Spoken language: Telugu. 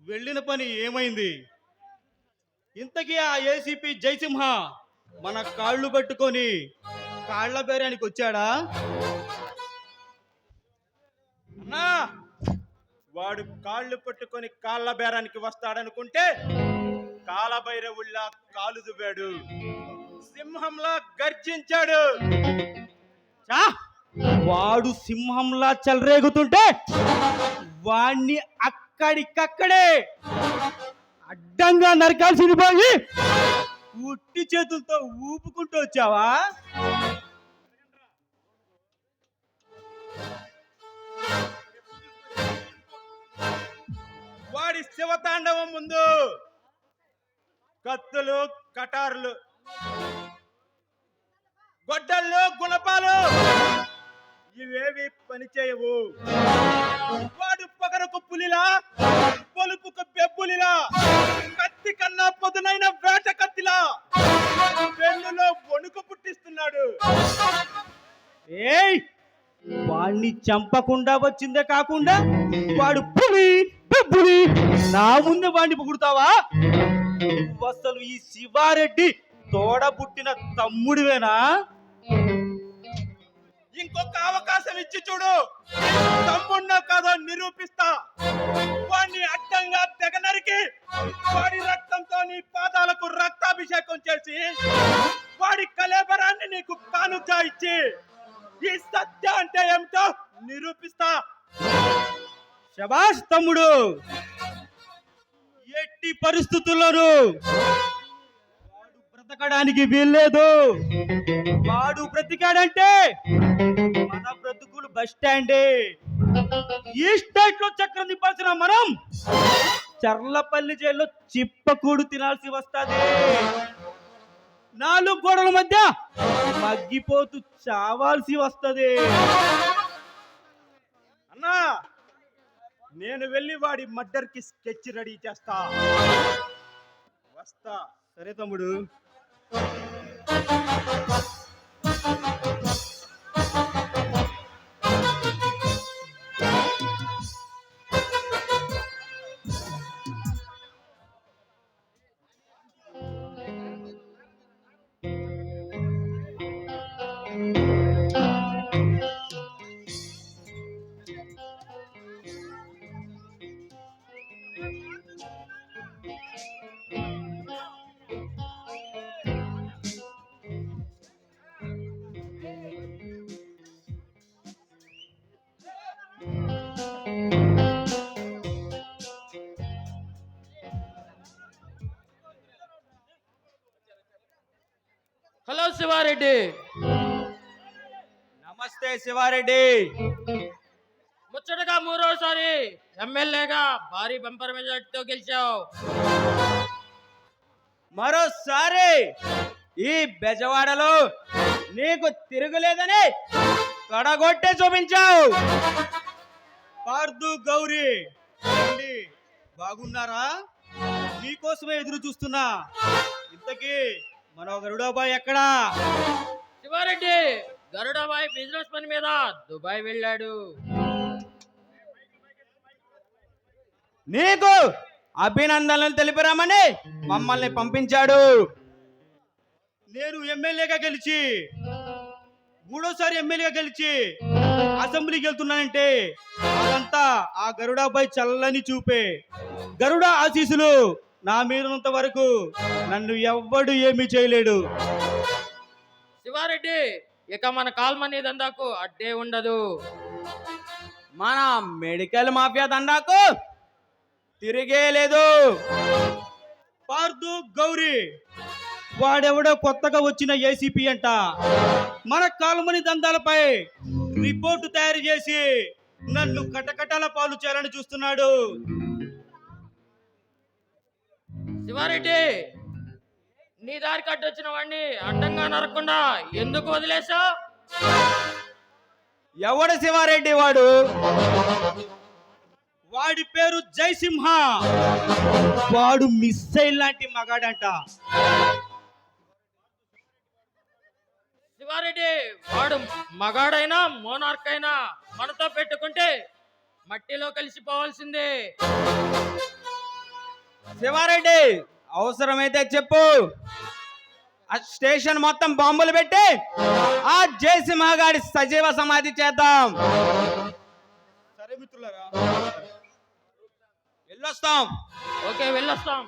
వెళ్ళిన పని ఏమైంది? ఇంతకీ ఆ ఏసీపీ జయసింహ మన కాళ్ళు పట్టుకొని కాళ్ళ బేరానికి వచ్చాడా? అన్నా వాడు కాళ్ళు పట్టుకొని కాళ్ళ బేరానికి వస్తాడనుకుంటే కాలభైరవుల్లా కాలు దువ్వాడు. సింహంలా గర్జించాడు. వాడు సింహంలా చెలరేగుతుంటే వాణ్ణి అక్కడికక్కడే. అడ్డంగా నరకాల్సింది పోయి ఉట్టి చేతులతో ఊపుకుంటూ వచ్చావా? వాడి శివతాండవం ముందు కత్తులు కటారులు గొడ్డళ్ళు గుణపాలు ఇవేవి పనిచేయవు. పొగరకు పులిలా పొలుపుకు బెబ్బులిలా కత్తి కన్నా పొదునైన వేట కత్తిలా వెన్నులో వణుకు పుట్టిస్తున్నాడు. ఏయ్ వాణ్ణి చంపకుండా వచ్చిందే కాకుండా వాడు పులి బెబ్బులి నా ముందు వాణ్ణి పొగుడుతావా? అసలు ఈ శివారెడ్డి తోడ పుట్టిన తమ్ముడివేనా? ఇంకొక అవకాశం ఇచ్చి చూడు. తమ్మున్నా కాదో నిరూపిస్తా. వాడిని అడ్డంగా తెగ నరికి వాడి రక్తంతో నీ పాదాలకు రక్తాభిషేకం చేసి వాడి కలేబరాన్ని నీకు కానుక ఇచ్చి ఈ సత్య అంటే ఏమిటో నిరూపిస్తా. శబాష్ తమ్ముడు ఎట్టి పరిస్థితుల్లోనూ బ్రతకడానికి వీల్లేదు. వాడు బ్రతికాడంటే మన బ్రతుకులు బస్ స్టాండే. ఈ స్టేట్లో చక్రం తిప్పాల్సిన మనం చర్లపల్లి జైల్లో చిప్పకూడు తినాల్సి వస్తుంది. నాలుగు గోడల మధ్య మగ్గిపోతూ చావాల్సి వస్తుంది. అన్నా నేను వెళ్ళి వాడి మర్డర్కి స్కెచ్ రెడీ చేస్తా. వస్తా. సరే తమ్ముడు. Thank you. హలో శివారెడ్డి. నమస్తే శివారెడ్డి. ముచ్చటగా మూడోసారి ఎమ్మెల్యేగా భారీ బంపర్ మెజార్టీతో గెలిచావు. మరోసారి ఈ బెజవాడలో నీకు తిరుగులేదని తొడగొట్టే చూపించావు. పార్దు గౌరీ. బాగున్నారా? మీకోసమే ఎదురు చూస్తున్నా. ఇంతకీ మన గరుడాబాయ్ ఎక్కడా? శివారెడ్డి గరుడాబాయ్ బిజినెస్ పని మీద దుబాయ్ వెళ్ళాడు. నీకు అభినందనలు తెలిపిరామని మమ్మల్ని పంపించాడు. నేను ఎమ్మెల్యేగా గెలిచి మూడోసారి ఎమ్మెల్యేగా గెలిచి అసెంబ్లీకి వెళ్తున్నానంటే అదంతా ఆ గరుడాపై చల్లని చూపే గరుడ ఆశీసులు నా మీద ఉన్నంత వరకు నన్ను ఎవ్వడు ఏమీ చేయలేడు. శివారెడ్డి ఇక మన కాల్మనీ దందాకు అడ్డే ఉండదు. మన మెడికల్ మాఫియా దండాకు తిరిగే లేదు. పార్దు గౌరీ వాడెవడో కొత్తగా వచ్చిన ఏసీపీ అంట. మన కాల్మని దందాలపై రిపోర్టు తయారు చేసి నన్ను కటకటాల పాలు చేయాలని చూస్తున్నాడు. శివారెడ్డి నీ దారి కట్టొచ్చిన వాడిని అడ్డంగా నరకుండా ఎందుకు వదిలేశావు? ఎవడు శివారెడ్డి వాడు? వాడి పేరు జయసింహ. వాడు మిస్సైల్ లాంటి మగాడంట. శివారెడ్డి వాడు మగాడైనా మోనార్క్ అయినా మనతో పెట్టుకుంటే మట్టిలో కలిసిపోవాల్సిందే. శివారెడ్డి అవసరమైతే చెప్పు. స్టేషన్ మొత్తం బాంబులు పెట్టి ఆ జయసింహగాడి సజీవ సమాధి చేద్దాం. సరే మిత్రులరా వెళ్ళొస్తాం. ఓకే వెళ్ళొస్తాం.